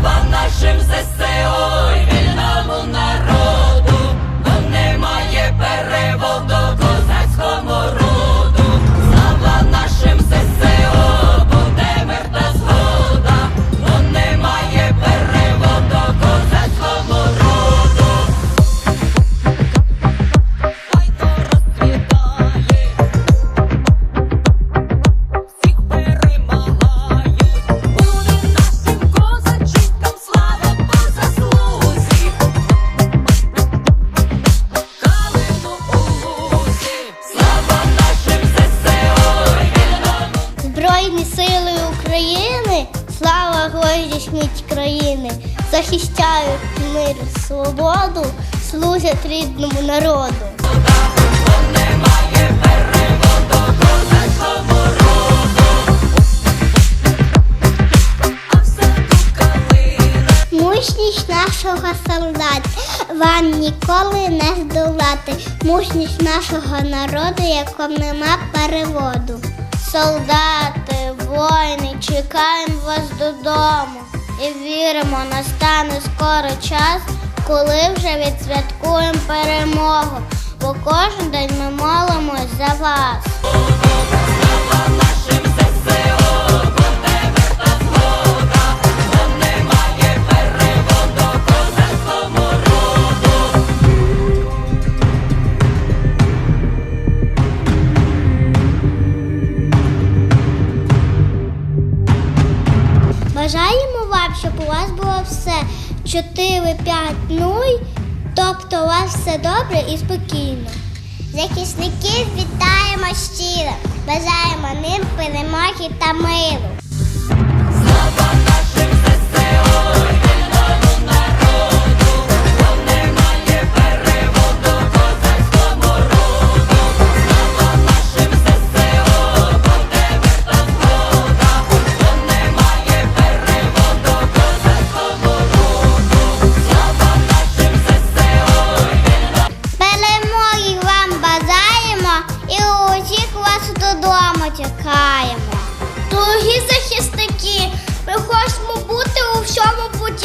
Слава нашим ЗСО міць країни, захищають мир свободу, служать рідному народу. Мужність нашого солдата вам ніколи не здолати. Мужність нашого народу, якому нема переводу. Солдати, воїни, чекаємо вас додому і віримо, настане скоро час, коли вже відсвяткуємо перемогу. Бо кожен день ми молимось за вас. Бажаємо вам, щоб у вас було все 4, 5, 0, тобто у вас все добре і спокійно. Захисників вітаємо щиро, бажаємо ним перемоги та. Слава тікаємо. Дорогі захисники, ми хочемо бути у всьому будь